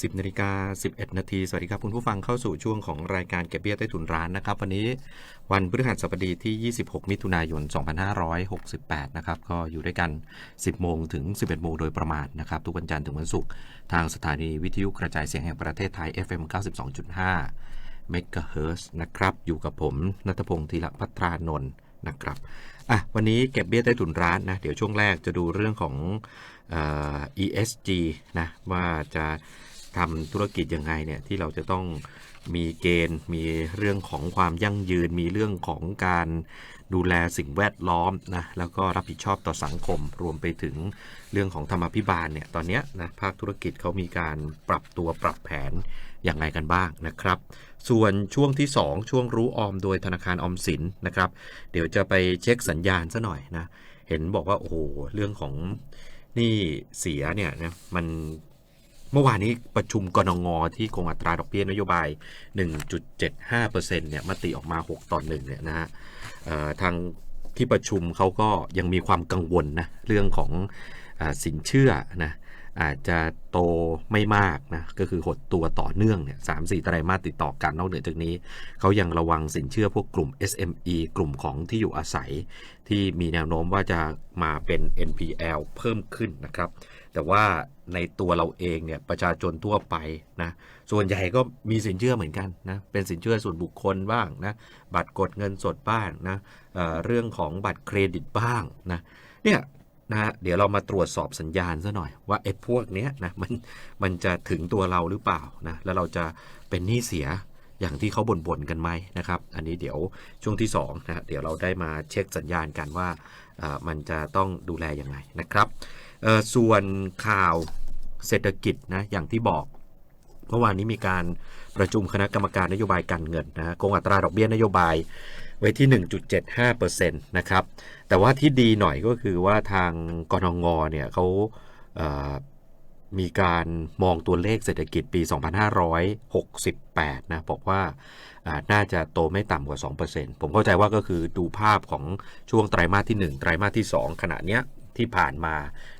10นาฬิกา11 นาทีสวัสดีครับคุณผู้ฟังเข้าสู่ช่วงของรายการเก็บเบี้ยใต้ถุนร้านนะครับ วันนี้วันพฤหัสบดีที่ 26 มิถุนายน 2568 นะครับ ก็อยู่ด้วยกัน 10 โมงถึง 11 โมงโดยประมาณนะครับ ทุกวันจันทร์ถึงวันศุกร์ทางสถานีวิทยุกระจายเสียงแห่งประเทศไทย FM 92.5เมกะเฮิร์นะครับ อยู่กับผมนัทพงศ์ธีรพัทรานนท์นะครับอะวันนี้เก็บเบี้ยใต้ถุนร้านนะ เดี๋ยวช่วงแรกจะดูเรื่องของเอ่อ ESG นะว่าจะ ทำธุรกิจยังไงเนี่ยที่เราจะต้องมีเกณฑ์ มีเรื่องของความยั่งยืน มีเรื่องของการดูแลสิ่งแวดล้อมนะแล้วก็รับผิดชอบต่อสังคม รวมไปถึงเรื่องของธรรมาภิบาลเนี่ยตอนเนี้ยนะภาคธุรกิจเขามีการปรับตัวปรับแผนอย่างไรกันบ้างนะครับ ส่วนช่วงที่ 2 ช่วงรู้ออมโดยธนาคารออมสินนะครับ เดี๋ยวจะไปเช็คสัญญาณซะหน่อยนะเห็นบอกว่าโอ้โหเรื่องของนี่เสียเนี่ยนะมัน เมื่อวานนี้ประชุมกรงงที่คงอัตราดอกเบี้ยนโยบาย 1.75%เนี่ยมติออกมา 6 ต่อ1เนี่ยนะฮะทางที่ประชุมเขาก็ยังมีความกังวลนะเรื่องของอสินเชื่อนะ อาจจะโตไม่มากนะก็คือหดตัวต่อเนื่องเนี่ยสามสี่ไตรมาสติดต่อกันนอกเหนือจากนี้ เขายังระวังสินเชื่อพวกกลุ่ม SME กลุ่มของที่อยู่อาศัย ที่มีแนวโน้มว่าจะมาเป็น NPL เพิ่มขึ้นนะครับ แต่ว่าในตัวเราเองเนี่ยประชาชนทั่วไปนะส่วนใหญ่ก็มีสินเชื่อเหมือนกันนะเป็นสินเชื่อส่วนบุคคลบ้างนะบัตรกดเงินสดบ้างนะเเรื่องของบัตรเครดิตบ้างนะเนี่ย นะฮะเดี๋ยวเรามาตรวจสอบสัญญาณซะหน่อยว่าไอ้พวกเนี้ยนะมันมันจะถึงตัวเราหรือเปล่านะแล้วเราจะเป็นหนี้เสียอย่างที่เขาบ่นๆกันไหมนะครับ อันนี้เดี๋ยวช่วงที่2นะเดี๋ยวเราได้มาเช็คสัญญาณกันว่ามันจะต้องดูแลยังไงนะครับ ส่วนข่าวเศรษฐกิจนะอย่างที่บอกเมื่อวานนี้มีการประชุมคณะกรรมการนโยบายการเงินนะฮะคงอัตราดอกเบี้ยนโยบาย ไว้ที่ 1.75%นะครับ แต่ว่าที่ดีหน่อยก็คือว่าทางกรงงเนี่ยเขาเอ่อมีการมองตัวเลขเศรษฐกิจปี 2568 นะ บอกว่าาน่าจะโตไม่ต่ำกว่า 2%ผมเข้าใจว่าก็คือดูภาพของช่วงไตรมาสที่ 1 ไตรมาสที่ 2 ขณะเนี้ยที่ผ่านมา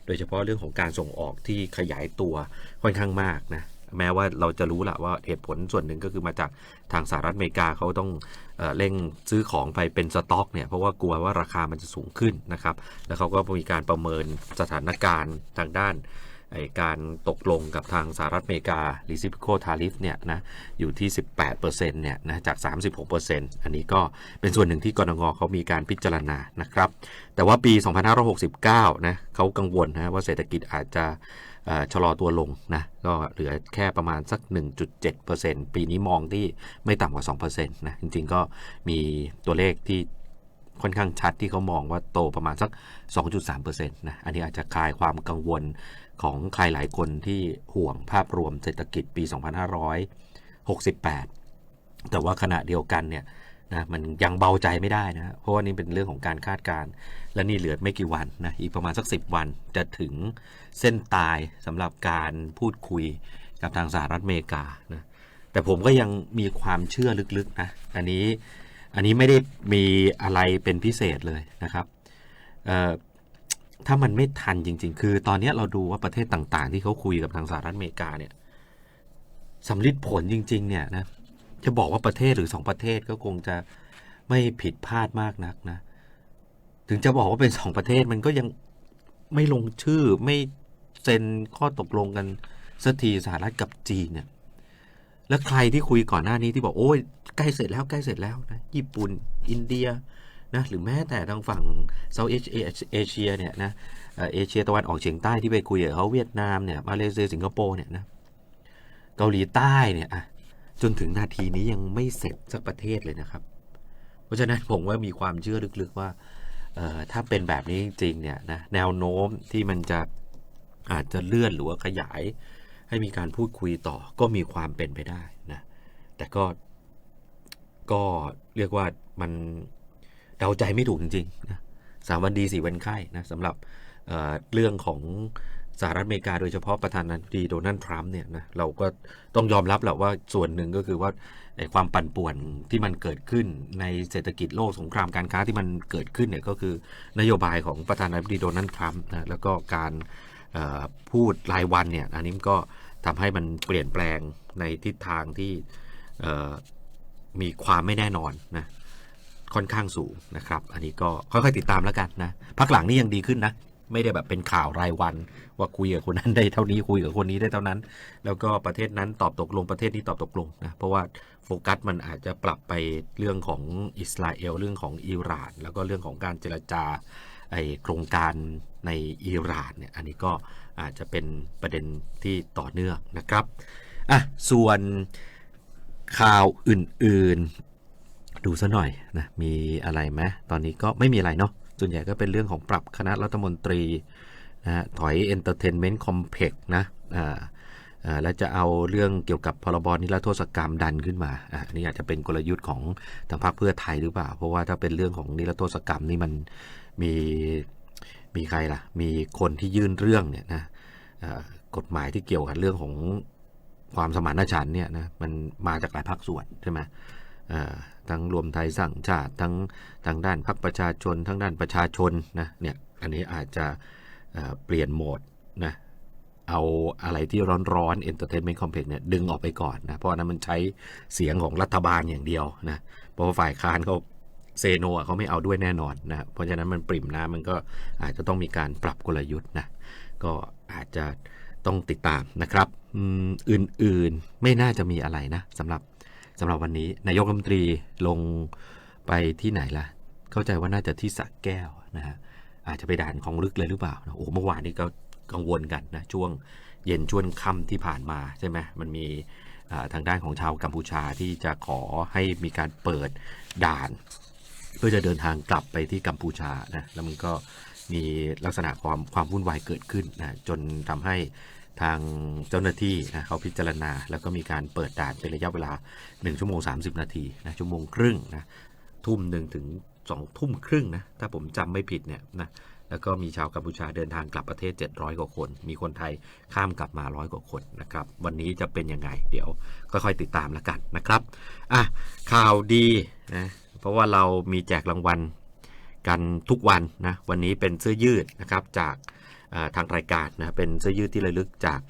โดยเฉพาะเรื่องของการส่งออกที่ขยายตัวค่อนข้างมากนะ แม้ว่าเราจะรู้แหละว่าเหตุผลส่วนหนึ่งก็คือมาจากทางสหรัฐอเมริกาเขาต้องเอเร่งซื้อของไปเป็นสต็อกเนี่ยเพราะว่ากลัวว่าราคามันจะสูงขึ้นนะครับ แล้วเขาก็มีการประเมินสถานการณ์ทางด้านการตกลงกับทางสหรัฐอเมริกา reciprocal tariff เนี่ยนะอยู่ที่ 18%เนี่ยนะจาก 36%อันนี้ก็เป็นส่วนหนึ่งที่กรงงเขามีการพิจารณานะครับ แต่ว่าปี 2569 นะเขากังวลนะว่าเศรษฐกิจอาจจะ ชะลอตัวลงนะก็เหลือแค่ประมาณสัก 1.7%ปีนี้มองที่ไม่ต่ำกว่า 2%นะจริงๆก็มีตัวเลขที่ค่อนข้างชัดที่เขามองว่าโตประมาณสัก 2.3%นะอันนี้อาจจะคลายความกังวลของใครหลายคนที่ห่วงภาพรวมเศรษฐกิจปี 2568 แต่ว่าขณะเดียวกันเนี่ย นะมันยังเบาใจไม่ได้นะเพราะว่านี่เป็นเรื่องของการคาดการณ์และนี่เหลือไม่กี่วันนะอีกประมาณสัก 10 วันจะถึงเส้นตายสำหรับการพูดคุยกับทางสหรัฐอเมริกานะแต่ผมก็ยังมีความเชื่อลึกๆนะอันนี้อันนี้ไม่ได้มีอะไรเป็นพิเศษเลยนะครับถ้ามันไม่ทันจริง ๆ คือตอนนี้เราดูว่าประเทศต่างๆ ที่เขาคุยกับทางสหรัฐอเมริกาเนี่ยสำลิดผลจริง ๆ เนี่ยนะ จะบอกว่าประเทศหรือสองประเทศก็คงจะไม่ผิดพลาดมากนักนะ ถึงจะบอกว่าเป็นสองประเทศมันก็ยังไม่ลงชื่อไม่เซ็นข้อตกลงกันสักทีสหรัฐกับจีนเนี่ย แล้วใครที่คุยก่อนหน้านี้ที่บอกโอ้ยใกล้เสร็จแล้วใกล้เสร็จแล้วนะญี่ปุ่นอินเดียนะหรือแม้แต่ทางฝั่งเซาท์เอเชียเนี่ยนะเอเอเชียตะวันออกเฉียงใต้ที่ไปคุยกับเขาเวียดนามเนี่ยมาเลเซียสิงคโปร์เนี่ยนะเกาหลีใต้เนี่ยอะ จนถึงนาทีนี้ยังไม่เสร็จสักประเทศเลยนะครับ เพราะฉะนั้นผมว่ามีความเชื่อลึกๆว่าถ้าเป็นแบบนี้จริงๆเนี่ยนะแนวโน้มที่มันจะอาจจะเลื่อนหรือว่าขยาย ให้มีการพูดคุยต่อก็มีความเป็นไปได้นะแต่ก็ก็เรียกว่ามันเดาใจไม่ถูกจริงๆนะสามวันดีสี่วันไข้นะสำหรับเเรื่องของ สหรัฐอเมริกาโดยเฉพาะประธานาธิบดีโดนัลด์ทรัมป์เนี่ยนะเราก็ต้องยอมรับแหละว่าส่วนหนึ่งก็คือว่าความปั่นป่วนที่มันเกิดขึ้นในเศรษฐกิจโลกสงครามการค้าที่มันเกิดขึ้นเนี่ยก็คือนโยบายของประธานาธิบดีโดนัลด์ทรัมป์นะแล้วก็การพูดรายวันเนี่ยอันนี้ก็ทำให้มันเปลี่ยนแปลงในทิศทางที่มีความไม่แน่นอนนะค่อนข้างสูงนะครับ อันนี้ก็ค่อยๆติดตามแล้วกันนะพักหลังนี่ยังดีขึ้นนะ ไม่ได้แบบเป็นข่าวรายวัน ว่าคุยกับคนนั้นได้เท่านี้คุยกับคนนี้ได้เท่านั้น แล้วก็ประเทศนั้นตอบตกลงประเทศนี้ตอบตกลงนะเพราะว่าโฟกัสมันอาจจะปรับไปเรื่องของอิสราเอลเรื่องของอิหร่าน แล้วก็เรื่องของการเจรจาไอโครงการในอิหร่านเนี่ยอันนี้ก็อาจจะเป็นประเด็นที่ต่อเนื่องนะครับอะส่วนข่าวอื่นๆ ดูซะหน่อยนะมีอะไรไหมตอนนี้ก็ไม่มีอะไรเนาะ ส่วนใหญ่ก็เป็นเรื่องของปรับคณะรัฐมนตรีนะฮะถอย Entertainment Complex นะอ่าและจะเอาเรื่องเกี่ยวกับพรบนิรโทษกรรมดันขึ้นมาอ่าอันนี้อาจจะเป็นกลยุทธ์ของทางพรรคเพื่อไทยหรือเปล่า เพราะว่าถ้าเป็นเรื่องของนิรโทษกรรมนี่มันมีมีใครล่ะ มีคนที่ยื่นเรื่องเนี่ยนะกฎหมายที่เกี่ยวกับเรื่องของความสมานฉันท์เนี่ยนะมันมาจากหลายภาคส่วนใช่ไหม ทั้งรวมไทยสร้างชาติทั้งทางด้านพรรคประชาชน ทั้งด้านประชาชนนะเนี่ยอันนี้อาจจะเปลี่ยนโหมดนะเอาอะไรที่ร้อนๆ Entertainment Complex เนี่ยดึงออกไปก่อนนะเพราะนั้นมันใช้เสียงของรัฐบาลอย่างเดียวนะเพราะฝ่ายค้านเขาเซโนะเขาไม่เอาด้วยแน่นอนนะเพราะฉะนั้นมันปริ่มน้ำมันก็อาจจะต้องมีการปรับกลยุทธ์นะก็อาจจะต้องติดตามนะครับอื่นๆไม่น่าจะมีอะไรนะสำหรับ สำหรับวันนี้นายกรัฐมนตรีลงไปที่ไหนล่ะ เข้าใจว่าน่าจะที่สระแก้วนะฮะอาจจะไปด่านของลึกเลยหรือเปล่าโอ้โหเมื่อวานนี้ก็กังวลกันนะช่วงเย็นช่วงค่ำที่ผ่านมาใช่ไหมมันมีทางด้านของชาวกัมพูชาที่จะขอให้มีการเปิดด่าน เพื่อจะเดินทางกลับไปที่กัมพูชานะแล้วมันก็มีลักษณะความความวุ่นวายเกิดขึ้นนะจนทำให้ ทางเจ้าหน้าที่นะเขาพิจารณา แล้วก็มีการเปิดด่านเป็นระยะเวลา 1 ชั่วโมง 30 นาทีนะชั่วโมงครึ่งนะทุ่มหนึ่งถึงสองทุ่มครึ่งนะถ้าผมจำไม่ผิดเนี่ยนะแล้วก็มีชาวกัมพูชาเดินทางกลับประเทศ 700 กว่าคน มีคนไทยข้ามกลับมาร้อยกว่าคนนะครับ วันนี้จะเป็นยังไง เดี๋ยวค่อยๆติดตามแล้วกันนะครับ อะ ข่าวดีนะ เพราะว่าเรามีแจกรางวัล กันทุกวันนะวันนี้เป็นเสื้อยืดนะครับจากทางรายการนะเป็นเสื้อยืดที่ระลึกจาก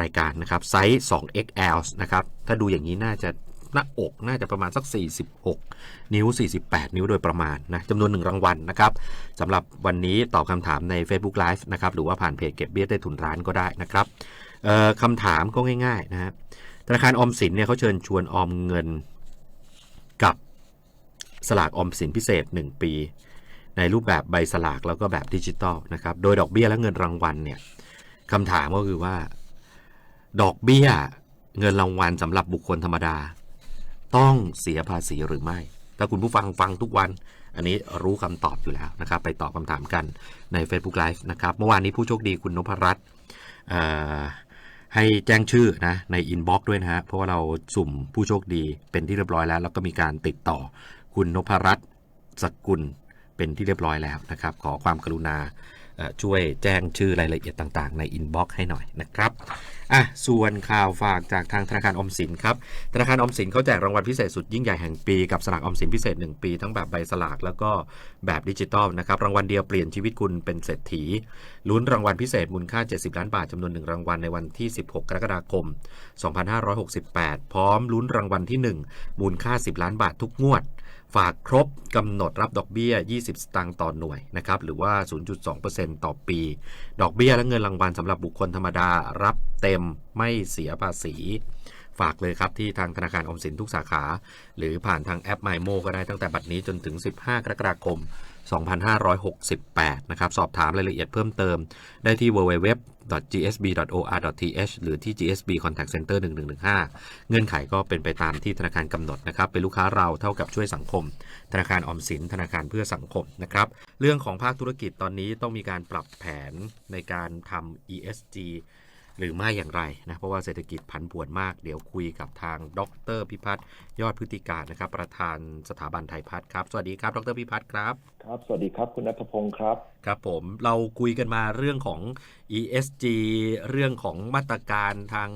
รายการนะครับไซส์ 2XL นะครับถ้าดูอย่างนี้น่าจะหน้าอกน่าจะประมาณสัก 46 นิ้ว 48 นิ้วโดยประมาณนะจำนวนหนึ่งรางวัลนะครับสำหรับวันนี้ตอบคำถามใน Facebook Live นะครับหรือว่าผ่านเพจเก็บเบี้ยได้ทุนร้านก็ได้นะครับคำถามก็ง่ายๆนะฮะธนาคารออมสินเนี่ยเขาเชิญชวนออมเงินกับสลากออมสินพิเศษ 1 ปี ในรูปแบบใบสลากแล้วก็แบบดิจิตอลนะครับ โดยดอกเบี้ยและเงินรางวัลเนี่ยคำถามก็คือว่า ดอกเบี้ยเงินรางวัลสำหรับบุคคลธรรมดา ต้องเสียภาษีหรือไม่ ถ้าคุณผู้ฟังฟังทุกวัน อันนี้รู้คำตอบอยู่แล้วนะครับ ไปตอบคำถามกันใน Facebook Live นะครับ เมื่อวานนี้ผู้โชคดีคุณนพรัตน์ให้แจ้งชื่อนะในอินบ็อกซ์ด้วยนะฮะ เพราะว่าเราสุ่มผู้โชคดีเป็นที่เรียบร้อยแล้ว แล้วก็มีการติดต่อคุณนพรัตน์สกุล เป็นที่เรียบร้อยแล้วนะครับ ขอความกรุณาช่วยแจ้งชื่อรายละเอียดต่างๆ ในอินบ็อกซ์ให้หน่อยนะครับอะส่วนข่าวฝากจากทางธนาคารอมสินครับ ธนาคารอมสินเขาแจกรางวัลพิเศษสุดยิ่งใหญ่แห่งปีกับสลากออมสินพิเศษ 1 ปีทั้งแบบใบสลากแล้วก็แบบดิจิตอลนะครับ รางวัลเดียวเปลี่ยนชีวิตคุณเป็นเศรษฐีลุ้นรางวัลพิเศษมูลค่า 70 ล้านบาทจำนวนหนึ่งรางวัลในวันที่ 16 กรกฎาคม 2568 พร้อมลุ้นรางวัลที่ 1 มูลค่า 10 ล้านบาททุกงวด ฝากครบกำหนดรับดอกเบี้ย 20 สตางค์ต่อหน่วยนะครับหรือว่า 0.2%ต่อปี ดอกเบี้ยและเงินรางวัลสำหรับบุคคลธรรมดารับเต็มไม่เสียภาษี ฝากเลยครับที่ทางธนาคารออมสินทุกสาขา หรือผ่านทางแอป m y m o ก็ได้ตั้งแต่บัดนี้จนถึง 15 กรกฎาคม 2568 นะครับ สอบถามรายละเอียดเพิ่มเติมได้ที่ www.gsb.or.th หรือที่ GSB Contact Center 1115 เงื่อนไขก็เป็นไปตามที่ธนาคารกำหนดนะครับ เป็นลูกค้าเราเท่ากับช่วยสังคม ธนาคารออมสิน ธนาคารเพื่อสังคมนะครับ เรื่องของภาคธุรกิจตอนนี้ต้องมีการปรับแผนในการทำ ESG หรือไม่อย่างไรนะเพราะว่าเศรษฐกิจผันผวนมาก เดี๋ยวคุยกับทางดรพิพัฒน์ยอดพฤติการนะครับ ประธานสถาบันไทยพัฒน์ครับ สวัสดีครับ ดรพิพัฒน์ครับ ครับ สวัสดีครับคุณนัทพงศ์ครับ ครับผมเราคุยกันมาเรื่องของ ESG เรื่องของมาตรการทาง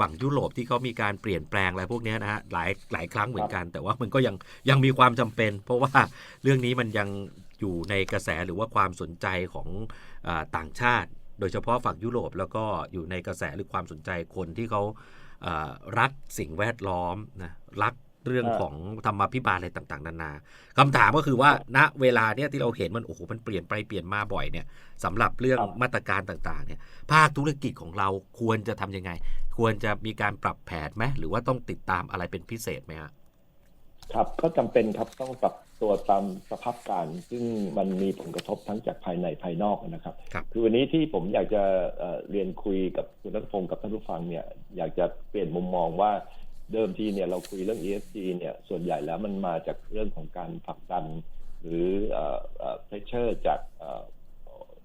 ฝั่งยุโรปที่เขามีการเปลี่ยนแปลงอะไรพวกเนี้ยนะฮะหลายหลายครั้งเหมือนกัน แต่ว่ามันก็ยังยังมีความจำเป็น เพราะว่าเรื่องนี้มันยังอยู่ในกระแสหรือว่าความสนใจของอาต่างชาติ โดยเฉพาะฝั่งยุโรปแล้วก็อยู่ในกระแสหรือความสนใจคนที่เขาเอ่อรักสิ่งแวดล้อมนะรักเรื่องอ่าของธรรมาภิบาลอะไรต่างๆ นานาคำถามก็คือว่าณเวลาเนี้ยที่เราเห็นมันโอ้โหมันเปลี่ยนไปเปลี่ยนมาบ่อยเนี่ยสำหรับเรื่องครับมาตรการต่างๆเนี่ยภาคธุรกิจของเราควรจะทำยังไง ควรจะมีการปรับแผนไหมหรือว่าต้องติดตามอะไรเป็นพิเศษไหมฮะครับก็จำเป็นครับต้องปรับ ตัวตามสภาพการณ์ซึ่งมันมีผลกระทบทั้งจากภายในภายนอกนะครับครับคือวันนี้ที่ผมอยากจะเอ่อเรียนคุยกับคุณนัทพงศ์กับท่านผู้ฟังเนี่ยอยากจะเปลี่ยนมุมมองว่าเดิมทีเนี่ยเราคุยเรื่อง ESG เนี่ยส่วนใหญ่แล้วมันมาจากเรื่องของการผลักดัน หรือเอ่อเอ่อ pressure จากเอ่อ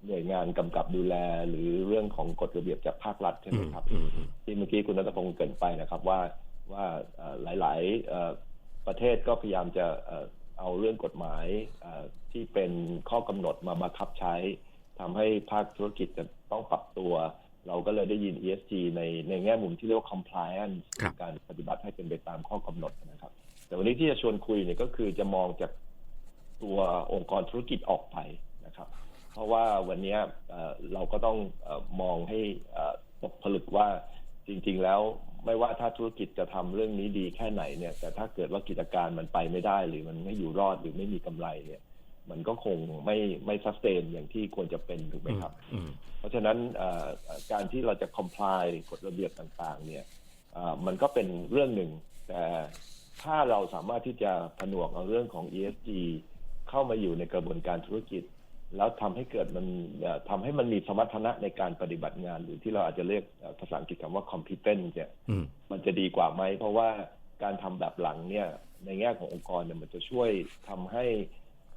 หน่วยงานกำกับดูแล หรือเรื่องของกฎระเบียบจากภาครัฐใช่ไหมครับอืมอืมที่เมื่อกี้คุณนัทพงศ์เกรินไปนะครับว่าว่าเอ่อหลายๆเอ่อประเทศก็พยายามจะ เอ่อเอาเรื่องกฎหมายเอ่อที่เป็นข้อกำหนดมาบังคับใช้ทำให้ภาคธุรกิจจะต้องปรับตัว เราก็เลยได้ยิน ESG ในในแง่มุมที่เรียกว่า compliance ครับการปฏิบัติให้เป็นไปตามข้อกำหนดนะครับ แต่วันนี้ที่จะชวนคุยเนี่ยก็คือจะมองจากตัวองค์กรธุรกิจออกไปนะครับ เพราะว่าวันเนี้ยเอ่อเราก็ต้องเออมองให้เอ่อตกผลึกว่าจริง ๆ แล้ว ไม่ว่าถ้าธุรกิจจะทำเรื่องนี้ดีแค่ไหนเนี่ย แต่ถ้าเกิดว่ากิจการมันไปไม่ได้ หรือมันไม่อยู่รอดหรือไม่มีกำไรเนี่ย มันก็คงไม่ไม่ซัสเตนอย่างที่ควรจะเป็นถูกไหมครับอืมเพราะฉะนั้นเอ่อเอ่อการที่เราจะ comply กฎระเบียบต่างๆ เนี่ยเอ่อมันก็เป็นเรื่องหนึ่ง แต่ถ้าเราสามารถที่จะผนวกเอาเรื่องของ ESG เข้ามาอยู่ในกระบวนการธุรกิจ แล้วทำให้เกิดมันเอ่อทำให้มันมีสมรรถนะในการปฏิบัติงาน หรือที่เราอาจจะเรียกเอ่อภาษาอังกฤษคำว่า competence เนี่ยอืมมันจะดีกว่าไหม เพราะว่าการทำแบบหลังเนี่ย ในแง่ขององค์กรเนี่ยมันจะช่วยทำให้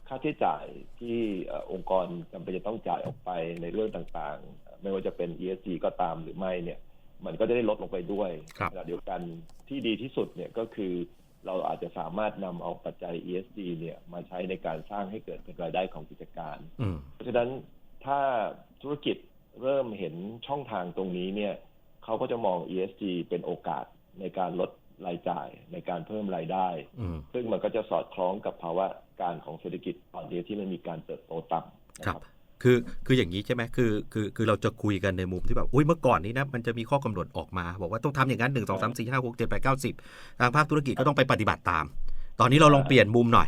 ค่าใช้จ่ายที่เอ่อองค์กรจำเป็นจะต้องจ่ายออกไปในเรื่องต่างๆ ไม่ว่าจะเป็น ESG ก็ตามหรือไม่เนี่ย มันก็จะได้ลดลงไปด้วยครับขณะเดียวกันที่ดีที่สุดเนี่ยก็คือ เราอาจจะสามารถนำเอาปัจจัย ESG เนี่ยมาใช้ในการสร้างให้เกิดเป็นรายได้ของกิจการอืมเพราะฉะนั้นถ้าธุรกิจเริ่มเห็นช่องทางตรงนี้เนี่ยเขาก็จะมอง ESG เป็นโอกาสในการลดรายจ่ายในการเพิ่มรายได้อืมซึ่งมันก็จะสอดคล้องกับภาวะการของเศรษฐกิจตอนนี้ที่มันมีการเติบโตต่ำนะครับ คือคืออย่างนี้ใช่ไหมคือคือคือเราจะคุยกันในมุมที่แบบอุ้ยเมื่อก่อนนี้นะมันจะมีข้อกำหนดออกมา บอกว่าต้องทำอย่างนั้นหนึ่งสองสามสี่ห้าหกเจ็ดแปดเก้าสิบทางภาคธุรกิจก็ต้องไปปฏิบัติตาม ตอนนี้เราลองเปลี่ยนมุมหน่อย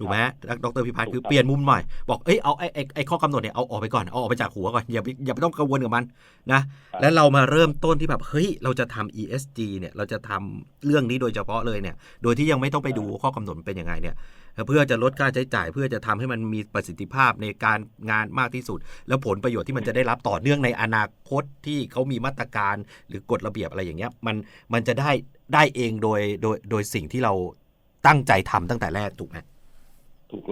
ถูกไหมดรพิพัฒน์คือเปลี่ยนมุมหน่อย บอกเอ้ยเอาไอ้ไอ้ไอ้ข้อกำหนดเนี่ยเอาออกไปก่อนเอาออกไปจากหัวก่อนอย่าไปอย่าไปต้องกังวลกับมันนะแล้วเรามาเริ่มต้นที่แบบเฮ้ยเราจะทำ ESG เนี่ยเราจะทำเรื่องนี้โดยเฉพาะเลยเนี่ย โดยที่ยังไม่ต้องไปดูข้อกำหนดมันเป็นยังไงเนี่ยเพื่อจะลดค่าใช้จ่าย เพื่อจะทำให้มันมีประสิทธิภาพในการงานมากที่สุด แล้วผลประโยชน์ที่มันจะได้รับต่อเนื่องในอนาคตที่เขามีมาตรการหรือกฎระเบียบอะไรอย่างเงี้ยมันมันจะได้ได้เองโดยโดยโดยสิ่งที่เราตั้งใจทำตั้งแต่แรกถูกไหมถูก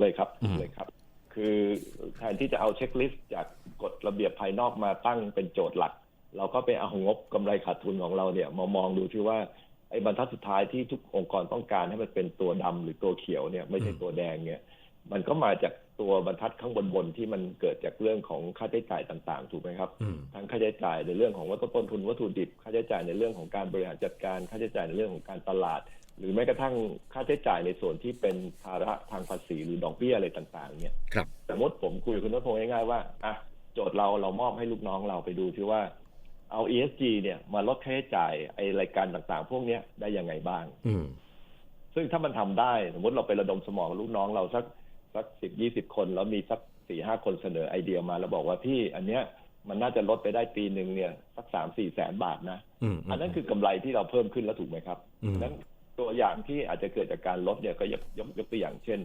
เลยครับอืถูมกเลยครับ คือแทนที่จะเอาเช็คลิสต์จากกฎระเบียบภายนอกมาตั้งเป็นโจทย์หลัก เราก็ไปเอางบกำไรขาดทุนของเราเนี่ยมามองดูที่ว่าไอ้บรรทัดสุดท้ายที่ทุกองค์กรต้องการให้มันเป็นตัวดำหรือตัวเขียวเนี่ยไม่ใช่ตัวแดงเนี่ยมันก็มาจากตัวบรรทัดข้างบนๆที่มันเกิดจากเรื่องของค่าใช้จ่ายต่าง ๆ ถูกไหมครับอืมทั้งค่าใช้จ่ายในเรื่องของวัตถุต้นทุนวัตถุดิบ ค่าใช้จ่ายในเรื่องของการบริหารจัดการ ค่าใช้จ่ายในเรื่องของการตลาด หรือแม้กระทั่งค่าใช้จ่ายในส่วนที่เป็นภาระทางภาษีหรือดอกเบี้ยอะไรต่างๆ เนี่ยครับสมมติผมคุยกับคุณนพงศ์ง่ายๆว่าอะโจทย์เราเรามอบให้ลูกน้องเราไปดูที่ว่าเอา ESG เนี่ยมาลดค่าใช้จ่ายไอรายการต่างๆ พวกเนี้ยได้ยังไงบ้าง อืมซึ่งถ้ามันทำได้ สมมติเราไประดมสมองลูกน้องเราสักสักสิบยี่สิบคน แล้วมีสักสี่ห้าคนเสนอไอเดียมา แล้วบอกว่าพี่อันเนี้ยมันน่าจะลดไปได้ปีหนึ่งเนี่ยสักสามสี่แสนบาทนะอืมอันนั้นคือกำไรที่เราเพิ่มขึ้นแล้วถูกไหมครับอืมนั้น ตัวอย่างที่อาจจะเกิดจากการลดเนี่ยก็ยกยกยกตัวอย่างเช่น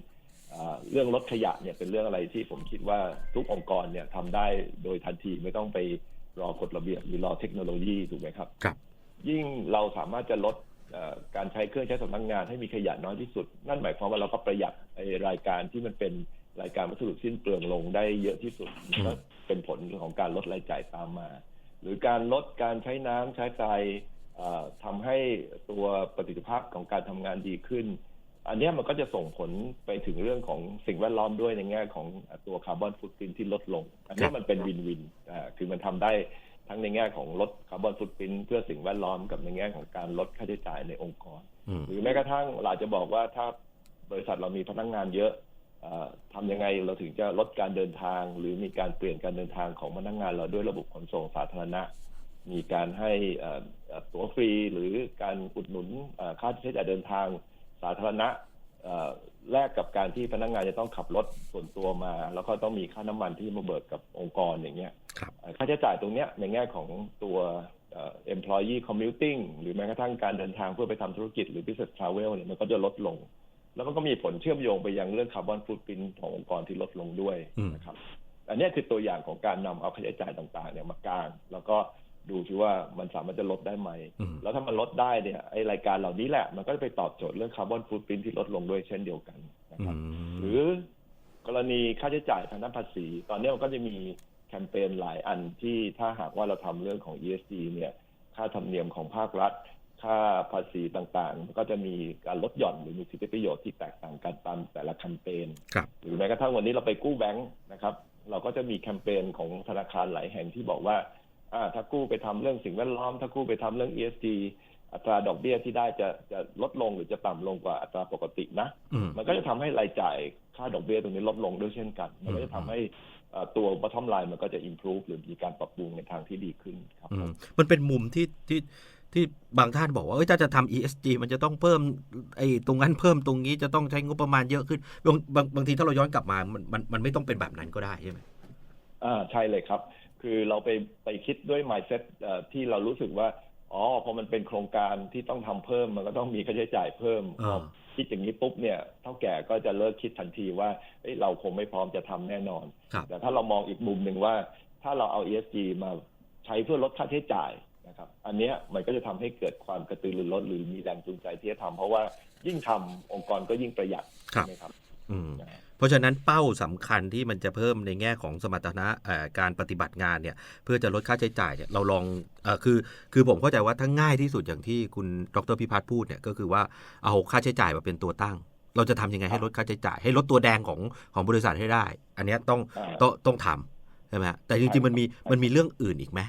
อ่าเรื่องลดขยะเนี่ยเป็นเรื่องอะไรที่ผมคิดว่าทุกองค์กรเนี่ยทำได้โดยทันทีไม่ต้องไปรอกฎระเบียบหรือรอเทคโนโลยีถูกไหมครับครับ ยิ่งเราสามารถจะลดเอ่อการใช้เครื่องใช้สำนักงานให้มีขยะน้อยที่สุด นั่นหมายความว่าเราก็ประหยัดไอ้รายการที่มันเป็นรายการวัสดุสิ้นเปลืองลงได้เยอะที่สุดก็เป็นผลของการลดรายจ่ายตามมา หรือการลดการใช้น้ำใช้ไฟเอ่อ ทำให้ตัวประสิทธิภาพของการทำงานดีขึ้น อันเนี้ยมันก็จะส่งผลไปถึงเรื่องของสิ่งแวดล้อมด้วยในแง่ของตัวคาร์บอนฟุตพิ้นที่ลดลง อันเนี้ครัยบมันเป็นวินวินอ่าคือมันทำได้ทั้งในแง่ของลดคาร์บอนฟุตพิ้นเพื่อสิ่งแวดล้อมกับในแง่ของการลดค่าใช้จ่ายในองค์กรอืมหรือแม้กระทั่งเราอาจจะบอกว่าถ้าบริษัทเรามีพนักงานเยอะเอ่อทำยังไงเราถึงจะลดการเดินทาง หรือมีการเปลี่ยนการเดินทางของพนักงานเราด้วยระบบขนส่งสาธารณะ มีการให้เอ่อเอ่อตั๋วฟรีหรือการอุดหนุนเอ่อค่าใช้จ่ายเดินทางสาธารณะเอ่อแลกกับการที่พนักงานจะต้องขับรถส่วนตัวมา แล้วก็ต้องมีค่าน้ำมันที่มาเบิกกับองค์กรอย่างเงี้ยครับเอ่อค่าใช้จ่ายตรงเนี้ยในแง่ของตัวเอ่อ employee commuting หรือแม้กระทั่งการเดินทางเพื่อไปทำธุรกิจหรือ business travel เนี่ยมันก็จะลดลง แล้วมันก็มีผลเชื่อมโยงไปยังเรื่องคาร์บอนฟุตพิ้นขององค์กรที่ลดลงด้วยอืมนะครับ อันเนี้ยคือตัวอย่างของการนำเอาค่าใช้จ่ายต่างๆเนี่ยมากาง แล้วก็ ดูที่ว่ามันสามารถจะลดได้ไหมอืมแล้วถ้ามันลดได้เนี่ยไอรายการเหล่านี้แหละ มันก็จะไปตอบโจทย์เรื่องคาร์บอนฟุตพิ้นที่ลดลงด้วยเช่นเดียวกันนะอืครับมหรือกรณีค่าใช้จ่ายทางด้านภาษี ตอนนี้มันก็จะมีแคมเปญหลายอันที่ถ้าหากว่าเราทำเรื่องของ ESG เนี่ย ค่าธรรมเนียมของภาครัฐ ค่าภาษีต่างๆมันก็จะมีการลดหย่อนหรือมีสิทธิประโยชน์ที่แตกต่างกันตามแต่ละแคมเปญครับหรือแม้กระทั่งวันนี้เราไปกู้แบงค์นะครับ เราก็จะมีแคมเปญของธนาคารหลายแห่งที่บอกว่าอ่า ถ้ากู้ไปทำเรื่องสิ่งแวดล้อม ถ้ากู้ไปทำเรื่อง ESG อัตราดอกเบี้ยที่ได้จะจะลดลงหรือจะต่ำลงกว่าอัตราปกตินะอืมมันก็จะทำให้รายจ่ายค่าดอกเบี้ยตรงนี้ลดลงด้วยเช่นกัน มันก็จะทำให้เอ่อตัว bottom line มันก็จะ improve หรือมีการปรับปรุงในทางที่ดีขึ้นครับอืผมมมันเป็นมุมที่ที่ที่บางท่านบอกว่าเอ้ยถ้าจะทำ ESG มันจะต้องเพิ่มไอ้ตรงนั้นเพิ่มตรงนี้จะต้องใช้งบประมาณเยอะขึ้น บางบางบางทีถ้าเราย้อนกลับมามันมันมันไม่ต้องเป็นแบบนั้นก็ได้ใช่ไหม อ่าใช่เลยครับ คือเราไปไปคิดด้วย mindset เอ่อที่เรารู้สึกว่าอ๋อพอมันเป็นโครงการที่ต้องทำเพิ่มมันก็ต้องมีค่าใช้จ่ายเพิ่มพออ่าคิดอย่างนี้ปุ๊บเนี่ยเท่าแก่ก็จะเลิกคิดทันทีว่าเอ้ยเราคงไม่พร้อมจะทำแน่นอนครับแต่ถ้าเรามองอีกมุมหนึ่งว่า ถ้าเราเอา ESG มาใช้เพื่อลดค่าใช้จ่ายนะครับ อันเนี้ยมันก็จะทำให้เกิดความกระตือรือร้นหรือมีแรงจูงใจที่จะทำเพราะว่ายิ่งทำองค์กรก็ยิ่งประหยัดครับใช่ไหมครับอืมนะฮะ เพราะฉะนั้นเป้าสำคัญที่มันจะเพิ่มในแง่ของสมรรถนะเอ่อการปฏิบัติงานเนี่ยเพื่อจะลดค่าใช้จ่ายเนี่ยเราลองเออคือคือผมเข้าใจว่าถ้าง่ายที่สุดอย่างที่คุณดรพิพัฒน์พูดเนี่ยก็คือว่าเอาค่าใช้จ่ายมาเป็นตัวตั้ง เราจะทำยังไงให้ลดค่าใช้จ่าย ให้ลดตัวแดงของของบริษัทให้ได้ อันเนี้ยต้องอ่าต้องต้องทำใช่ไหมฮะแต่จริงๆมันมีใช่มันมีเรื่องอื่นอีกไหม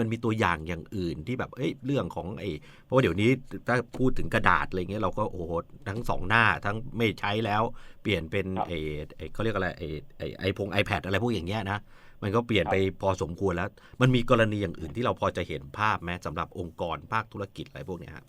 มันมีตัวอย่างอย่างอื่นที่แบบเอ้ยเรื่องของไอ้เพราะว่าเดี๋ยวนี้ถ้าพูดถึงกระดาษอะไรเงี้ยเราก็โอ้โหทั้งสองหน้าทั้งไม่ใช้แล้ว เปลี่ยนเป็นไอ้ไอ้เขาเรียกอะไรไอ้ไอ้ไอพง iPad อะไรพวกอย่างเงี้ยนะมันก็เปลี่ยนไปพอสมควรแล้ว มันมีกรณีอย่างอื่นที่เราพอจะเห็นภาพไหมสำหรับองค์กรภาคธุรกิจอะไรพวกเนี้ยครับ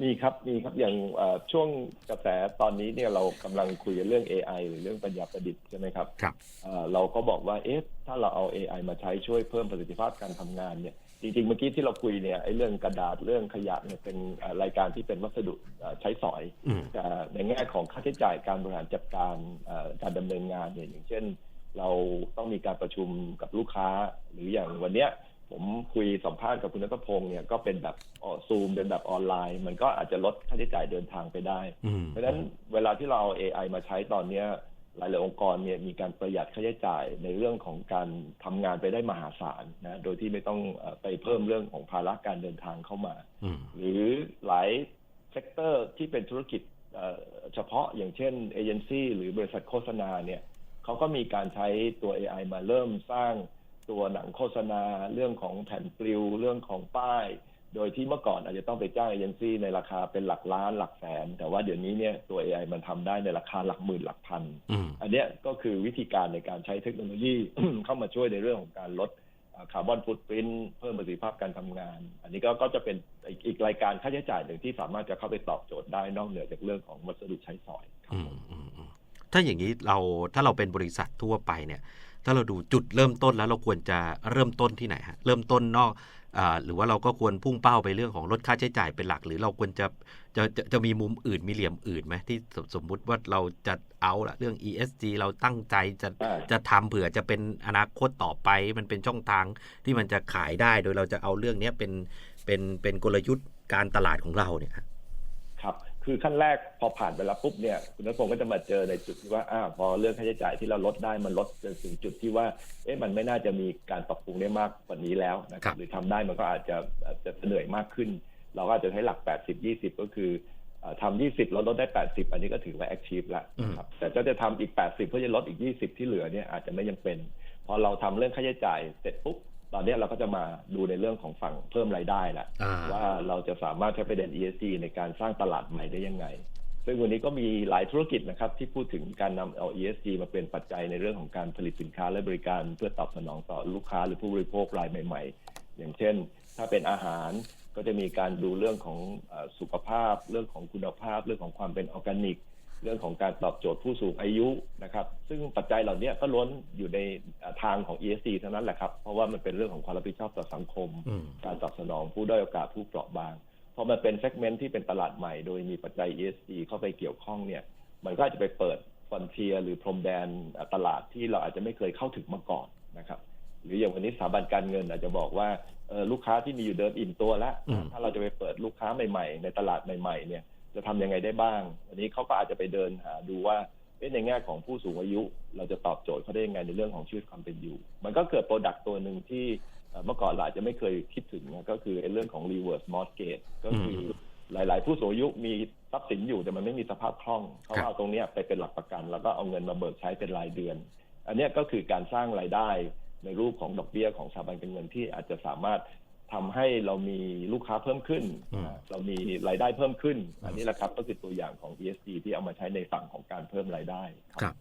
มีครับมีครับอย่างเอ่อช่วงกระแสตอนนี้เนี่ยเรากำลังคุยกันเรื่อง AI หรือเรื่องปัญญาประดิษฐ์ใช่ไหมครับครับเอ่อเราก็บอกว่าเอ๊ะถ้าเราเอา AI มาใช้ช่วยเพิ่มประสิทธิภาพการทำงานเนี่ยจริงๆเมื่อกี้ที่เราคุยเนี่ยไอ้เรื่องกระดาษเรื่องขยะเนี่ยเป็นเอ่อรายการที่เป็นวัสดุเอ่อใช้สอยอืมแต่ในแง่ของค่าใช้จ่ายการบริหารจัดการเอ่อการดำเนินงานเนี่ยอย่างเช่น เราต้องมีการประชุมกับลูกค้า หรืออย่างวันเนี้ย ผมคุยสัมภาษณ์กับคุณนัทพงศ์เนี่ยก็เป็นแบบซูมเป็นแบบออนไลน์ มันก็อาจจะลดค่าใช้จ่ายเดินทางไปได้อืมเพราะฉะนั้นเวลาที่เราเอา AI มาใช้ตอนเนี้ยหลายๆองค์กรเนี่ยมีการประหยัดค่าใช้จ่ายในเรื่องของการทำงานไปได้มหาศาลนะโดยที่ไม่ต้องเอ่อไปเพิ่มเรื่องของภาระการเดินทางเข้ามาอืมหรือหลายเซกเตอร์ที่เป็นธุรกิจเอ่อเฉพาะอย่างเช่นเอเจนซี่หรือบริษัทโฆษณาเนี่ยเขาก็มีการใช้ตัว AI มาเริ่มสร้าง ตัวหนังโฆษณา เรื่องของแผ่นปลิว เรื่องของป้าย โดยที่เมื่อก่อนอาจจะต้องไปจ้างเอเจนซี่ในราคาเป็นหลักล้านหลักแสน แต่ว่าเดี๋ยวนี้เนี่ยตัว AI มันทำได้ในราคาหลักหมื่นหลักพัน อันเนี้ยก็คือวิธีการในการใช้เทคโนโลยีเข้ามาช่วยในเรื่องของการลดคาร์บอนฟุตปรินเพิ่มประสิทธิภาพการทำงาน อันนี้ก็ก็จะเป็นอีกรายการค่าใช้จ่ายหนึ่งที่สามารถจะเข้าไปตอบโจทย์ได้นอกเหนือจากเรื่องของวัสดุใช้สอยครับถ้าอย่างนี้เราถ้าเราเป็นบริษัททั่วไปเนี่ย ถ้าเราดูจุดเริ่มต้นแล้วเราควรจะเริ่มต้นที่ไหนฮะเริ่มต้นนอกอ่าหรือว่าเราก็ควรพุ่งเป้าไปเรื่องของลดค่าใช้จ่ายเป็นหลัก หรือเราควรจะจะจะจะมีมุมอื่นมีเหลี่ยมอื่นไหมที่สมสมมุติว่าเราจะเอาละเรื่อง ESG เราตั้งใจจะอ่าจะทำเผื่อจะเป็นอนาคตต่อไป มันเป็นช่องทางที่มันจะขายได้โดยเราจะเอาเรื่องเนี้ยเป็นเป็นเป็นกลยุทธ์การตลาดของเราเนี่ยฮะครับ คือขั้นแรกพอผ่านไปแล้วปุ๊บเนี่ยคุณนัทพงศ์ก็จะมาเจอในจุดที่ว่าอ่าพอเรื่องค่าใช้จ่ายที่เราลดได้มันลดจนถึงจุดที่ว่า เอ๊ะมันไม่น่าจะมีการปรับปรุงได้มากกว่านี้แล้วนะคครัรับบหรือทำได้มันก็อาจจะอาจจะเหนื่อยมากขึ้น เราก็อาจจะใช้หลัก 80 20 ก็คือเอ่อทำ 20แล้วลดได้ 80 อันนี้ก็ถือว่า achieve แล้วนะครับแต่ถ้าจะทำอีก 80 เพื่อจะลดอีก 20 ที่เหลือเนี่ยอาจจะไม่ยังเป็น พอเราทำเรื่องค่าใช้จ่ายเสร็จปุ๊บ ตอนเนี้ยเราก็จะมาดูในเรื่องของฝั่งเพิ่มรายได้ละอ่าว่าเราจะสามารถใช้ประเด็น ESG ในการสร้างตลาดใหม่ได้ยังไง ซึ่งวันนี้ก็มีหลายธุรกิจนะครับ ที่พูดถึงการนำเอา ESG มาเป็นปัจจัยในเรื่องของการผลิตสินค้าและบริการ เพื่อตอบสนองต่อลูกค้าหรือผู้บริโภครายใหม่ ๆ อย่างเช่น ถ้าเป็นอาหารก็จะมีการดูเรื่องของเออสุขภาพ เรื่องของคุณภาพ เรื่องของความเป็นออร์แกนิก เรื่องของการตอบโจทย์ผู้สูงอายุนะครับ ซึ่งปัจจัยเหล่านี้ก็ล้วนอยู่ในเอ่อทางของ ESG ทั้งนั้นแหละครับ เพราะว่ามันเป็นเรื่องของความรับผิดชอบต่อสังคมอืมการตอบสนองผู้ด้อยโอกาสผู้เปราะบางพอมันเป็นเซกเมนต์ที่เป็นตลาดใหม่โดยมีปัจจัย ESG เข้าไปเกี่ยวข้องเนี่ยมันก็อาจจะไปเปิดฟอนเทียหรือพรมแดนเอ่อตลาดที่เราอาจจะไม่เคยเข้าถึงมาก่อนนะครับ หรืออย่างวันนี้สถาบันการเงินอาจจะบอกว่าเอ่อลูกค้าที่มีอยู่เดิมอิ่มตัวแล้วอืมถ้าเราจะไปเปิดลูกค้าใหม่ ๆ ในตลาดใหม่ ๆ เนี่ย จะทำยังไงได้บ้างวันนี้เขาก็อาจจะไปเดินหาดูว่าเอ๊ะในแง่ของผู้สูงอายุ เราจะตอบโจทย์เขาได้ยังไงในเรื่องของชีวิตความเป็นอยู่ มันก็เกิดโปรดักต์ตัวหนึ่งที่เอ่อเมื่อก่อนเราอาจจะไม่เคยคิดถึงนะก็คือไอ้เรื่องของ reverse mortgage ก็คืออหลาย ๆ ผู้สูงอายุมีทรัพย์สินอยู่แต่มันไม่มีสภาพคล่องเขาครับเอาตรงเนี้ยไปเป็นหลักประกัน แล้วก็เอาเงินมาเบิกใช้เป็นรายเดือน อันเนี้ยก็คือการสร้างรายได้ในรูปของดอกเบี้ยของสถาบันการเงินที่อาจจะสามารถ ทำให้เรามีลูกค้าเพิ่มขึ้นอืมเรามีรายได้เพิ่มขึ้น อันนี้แหละครับก็คือตัวอย่างของ ESG ที่เอามาใช้ในฝั่งของการเพิ่มรายได้ครับครับ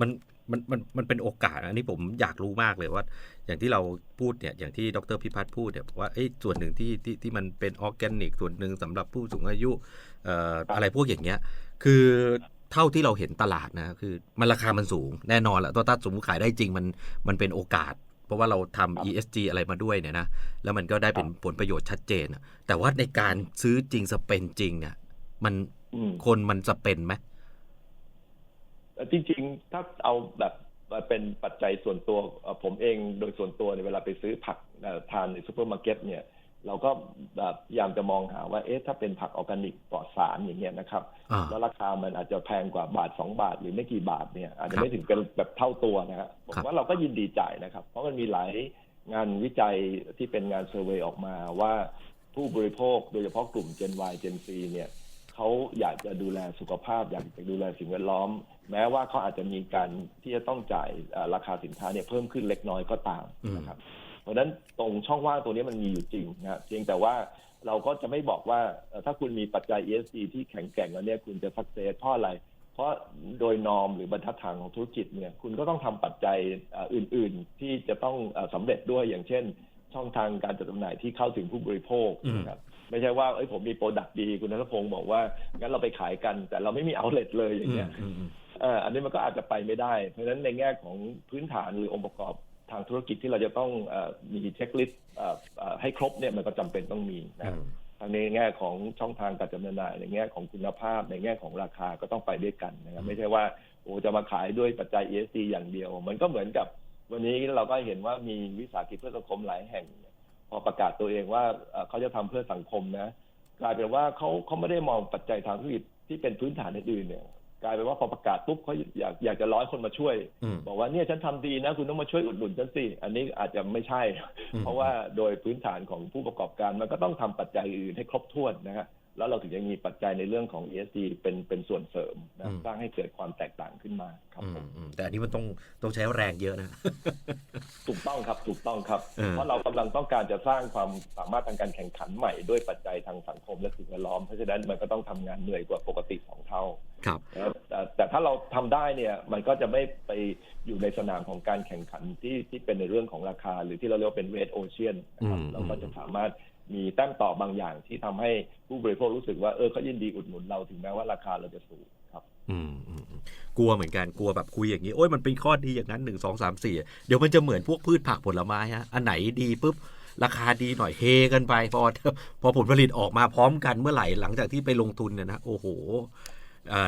มันมันมันมันเป็นโอกาสอันนี้ผมอยากรู้มากเลยว่า อย่างที่เราพูดเนี่ยอย่างที่ดรพิพัฒน์พูดเนี่ยบอกว่าเอ้ยส่วนหนึ่งที่ที่ที่มันเป็นออร์แกนิก ส่วนหนึ่งสำหรับผู้สูงอายุเอ่อครับอะไรพวกอย่างเงี้ย คือเท่าที่เราเห็นตลาดนะคือมันราคามันสูงแน่นอนแหละตัวถ้าสมมติขายได้จริงมันมันเป็นโอกาส เพราะว่าเราทำ ESG อะไรมาด้วยเนี่ยนะแล้วมันก็ได้เป็นผลประโยชน์ชัดเจนอะแต่ว่าในการซื้อจริงสเปนจริงเนี่ยมันอืมคนมันสเปนไหมเอ่อจริงๆ ถ้าเอาแบบเป็นปัจจัยส่วนตัวเอ่อผมเองโดยส่วนตัวในยเวลาไปซื้อผักเอ่อทานในซูเปอร์มาร์เก็ตเนี่ย เราก็แบบพยายามจะมองหาว่าเอ๊ะถ้าเป็นผักออร์แกนิกปลอดสารอย่างเงี้ยนะครับอ่าแล้วราคามันอาจจะแพงกว่าบาทสองบาท หรือไม่กี่บาทเนี่ยอาจจะครับไม่ถึงกันแบบเท่าตัวนะฮะผมครับว่าเราก็ยินดีจ่ายนะครับ เพราะมันมีหลายงานวิจัยที่เป็นงานเซอร์เวยออกมาว่าผู้บริโภคโดยเฉพาะกลุ่ม Gen Y Gen Z เนี่ยเขาอยากจะดูแลสุขภาพอยากจะดูแลสิ่งแวดล้อม แม้ว่าเขาอาจจะมีการที่จะต้องจ่ายเอ่อราคาสินค้าเนี่ยเพิ่มขึ้นเล็กน้อยก็ตามนะครับ เพราะฉะนั้นตรงช่องว่างตัวนี้มันมีอยู่จริงนะเพียงแต่ว่าเราก็จะไม่บอกว่าเอ่อถ้าคุณมีปัจจัย ESG ที่แข็งแกร่งแล้วเนี่ยคุณจะสักเซสเพราะอะไร เพราะโดยนอมหรือบรรทัดฐานของธุรกิจเนี่ยคุณก็ต้องทำปัจจัยเอ่ออื่น ๆ ที่จะต้องเอ่อสำเร็จด้วยอย่างเช่น ช่องทางการจัดจำหน่ายที่เข้าถึงผู้บริโภคอืมนะครับไม่ใช่ว่าเอ้ยผมมีโปรดักต์ดีคุณนัทพงศ์บอกว่างั้นเราไปขายกัน แต่เราไม่มีเอาเล t เลยอย่างเงี้ยอืมอืมเอ่ออันนี้มันก็อาจจะไปไม่ได้ เพราะฉะนั้นในแง่ของพื้นฐานหรือองค์ประกอบ ทางธุรกิจที่เราจะต้องเออมีเช็คลิสต์เอ่อเอ่อให้ครบเนี่ยมันก็จำเป็นต้องมีนะอืมทางในแง่ของช่องทางการจำหน่ายในแง่ของคุณภาพ ในแง่ของราคาก็ต้องไปด้วยกันนะครับอืมไม่ใช่ว่าโอ้จะมาขายด้วยปัจจัย ESG อย่างเดียว มันก็เหมือนกับวันนี้เราก็เห็นว่ามีวิสาหกิจเพื่อสังคมหลายแห่งเนี่ยพอประกาศตัวเองว่าเอ่อเขาจะทำเพื่อสังคมนะกลายเป็นว่าเขาเขาไม่ได้มองปัจจัยทางธุรกิจที่เป็นพื้นฐานอื่นๆเนี่ย กลายเป็นว่าพอประกาศปุ๊บเขาอยากอยากจะร้อยคนมาช่วยอืมบอกว่าเนี่ยฉันทำดีนะ คุณต้องมาช่วยอุดหนุนฉันสิอันนี้อาจจะไม่ใช่อืมเพราะว่าโดยพื้นฐานของผู้ประกอบการมันก็ต้องทำปัจจัยอื่นให้ครบถ้วนนะฮะ แล้วเราถึงจะมีปัจจัยในเรื่องของ ESG เป็นเป็นส่วนเสริมนะสร้างให้เกิดความแตกต่างขึ้นมาครับอืผมมอืมแต่อันนี้มันต้องต้องใช้แรงเยอะนะ ถูกต้องครับถูกต้องครับเออเพราะเรากำลังต้องการจะสร้างความสามารถทางการแข่งขันใหม่ด้วยปัจจัยทางสังคมและสิ่งแวดล้อมเพราะฉะนั้นมันก็ต้องทำงานเหนื่อยกว่าปกติสองเท่าครับนะครับแต่แต่ถ้าเราทำได้เนี่ยมันก็จะไม่ไปอยู่ในสนามของการแข่งขันที่ที่เป็นในเรื่องของราคา หรือที่เราเรียกว่าเป็นเรดโอเชียนนะครับอืมเราก็จะสามารถ มีแต้มต่อบางอย่างที่ทำให้ผู้บริโภครู้สึกว่าเออเขายินดีอุดหนุนเราถึงแม้ว่าราคาเราจะสูงครับ อืมกลัวเหมือนกันกลัวแบบคุยอย่างนี้โอ้ยมันเป็นข้อดีอย่างนั้นหนึ่งสองสามสี่เดี๋ยวมันจะเหมือนพวกพืชผักผลไม้ฮะอันไหนดีปุ๊บราคาดีหน่อยเฮกันไปพอพอผลผลิตออกมาพร้อมกันเมื่อไหร่หลังจากที่ไปลงทุนเนี่ยนะโอ้โหเอ่อ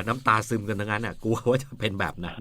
น้ำตาซึมกันทั้งนั้นอะกลัวว่าจะเป็นแบบนั้น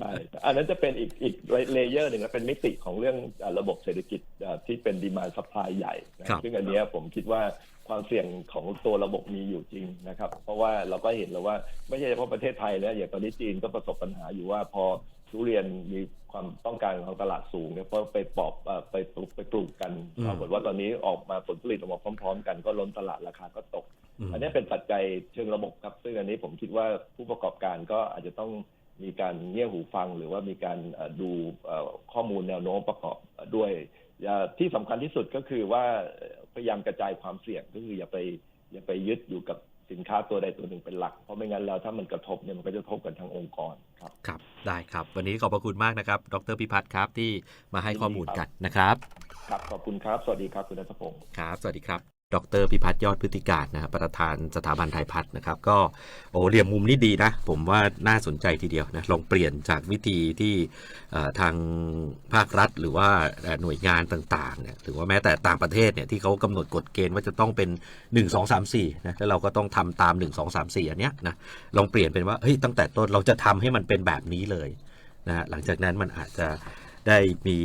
ใช่อันนั้นจะเป็นอีกอีกเลเยอร์หนึ่งนะเป็นมิติของเรื่องระบบเศรษฐกิจที่เป็นดีมาซัพพลายใหญ่นะครับซึ่งอันนี้ผมคิดว่าความเสี่ยงของตัวระบบมีอยู่จริงนะครับ เพราะว่าเราก็เห็นแล้วว่าไม่ใช่เฉพาะประเทศไทยนะอย่างตอนนี้จีนก็ประสบปัญหาอยู่ว่าพอ ทุเรียนมีความต้องการของตลาดสูงเนี่ยเพราะไปปอบเอ่อไปปลูกไปปลูกกันอืมปรากฏว่าตอนนี้ออกมาผลผลิตออกมาพร้อม ๆ กันก็ล้นตลาดราคาก็ตกอืมอันนี้เป็นปัจจัยเชิงระบบครับ ซึ่งอันนี้ผมคิดว่าผู้ประกอบการก็อาจจะต้องมีการเงี่ยหูฟัง หรือว่ามีการเอ่อดูเอ่อข้อมูลแนวโน้มประกอบด้วยอย่าที่สำคัญที่สุดก็คือว่าเอ่อพยายามกระจายความเสี่ยงก็คืออย่าไปอย่าไปยึดอยู่กับ สินค้าตัวใดตัวหนึ่งเป็นหลัก เพราะไม่งั้นแล้วถ้ามันกระทบเนี่ยมันก็จะกระทบกันทั้งองค์กรครับครับได้ครับ วันนี้ขอบพระคุณมากนะครับ ดรพิพัฒน์ครับที่มาให้ข้อมูลกันนะครับ ครับขอบคุณครับ สวัสดีครับคุณนัทพงศ์ครับ สวัสดีครับ ดรพิพัฒน์ยอดพฤติการนะครับประธานสถาบันไทยพัฒน์นะครับ ก็โอ้เหลี่ยมมุมนี่ดีนะ ผมว่าน่าสนใจทีเดียวนะลองเปลี่ยนจากวิธีที่ทางภาครัฐ หรือว่าหน่วยงานต่างๆเนี่ยหรือว่าแม้แต่ต่างประเทศเนี่ยที่เขากำหนดกฎเกณฑ์ว่าจะต้องเป็น 1 2 3 4นะแล้วเราก็ต้องทำตาม 1 2 3 4 อันเนี้ยนะลองเปลี่ยนเป็นว่าเฮ้ยตั้งแต่ต้นเราจะทำให้มันเป็นแบบนี้เลยนะฮะหลังจากนั้นมันอาจจะ ได้มี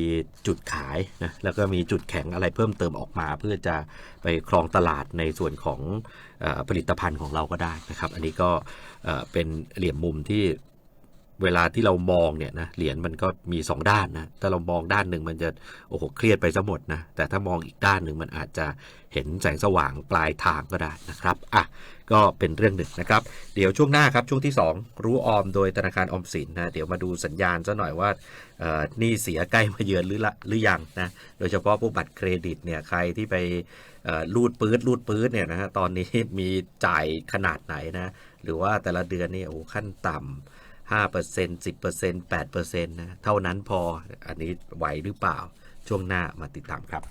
จุดขายนะแล้วก็มีจุดแข็งอะไรเพิ่มเติมออกมา เพื่อจะไปครองตลาดในส่วนของอผลิตภัณฑ์ของเราก็ได้นะครับ อันนี้ก็เอ่อเป็นเหลี่ยมมุมที่เวลาที่เรามองเนี่ยนะเหรียญมันก็มี 2 ด้านนะถ้าเรามองด้านหนึ่งมันจะโอ้โหเครียดไปซะหมดนะแต่ถ้ามองอีกด้านหนึ่งมันอาจจะเห็นแสงสว่างปลายทางก็ได้นะครับอะก็เป็นเรื่องหนึ่งนะครับ เดี๋ยวช่วงหน้าครับช่วงที่ 2 รู้ออมโดยธนาคารออมสินนะเดี๋ยวมาดูสัญญาณซะหน่อยว่านี่เสียใกล้มาเยือนหรือละหรือยังนะโดยเฉพาะพวกบัตรเครดิตเนี่ยใครที่ไปเอ่อรูดปื๊ดรูดปื๊ดเนี่ยนะฮะตอนนี้มีจ่ายขนาดไหนนะหรือว่าแต่ละเดือนนี่โอ้ขั้นต่ำ5% 10% 8%นะ เท่านั้นพอ อันนี้ไหวหรือเปล่า ช่วงหน้ามาติดตามครับ